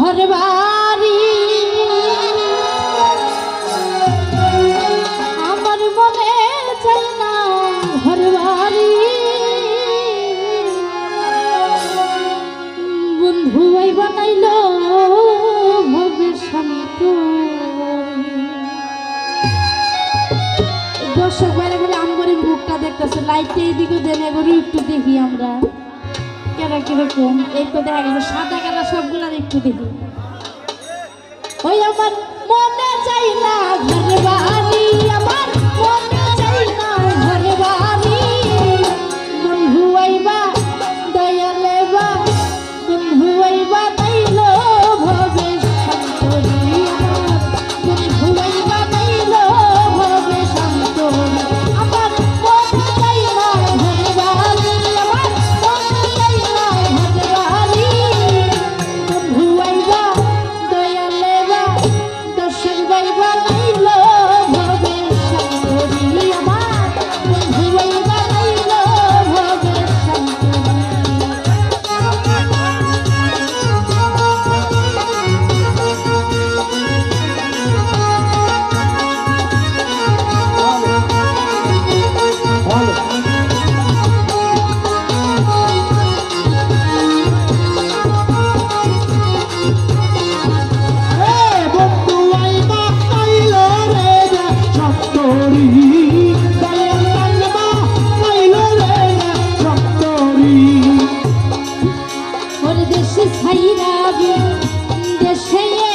ঘর বাড়ি। আমার মনে চাই না ঘর বাড়ি। বন্ধু এই বানাইল ভবে শান্ত দর্শক বাইরে করে আমগরির মুখটা দেখতেছে। লাইটে এদিকে দেনে করে একটু দেখি আমরা। কেরা কীরকম? এই তো দেখা গেছে, সাদা সবগুলার একটু দিবি। ওই আমার মনে চাই দেশে ছাইরা দেশে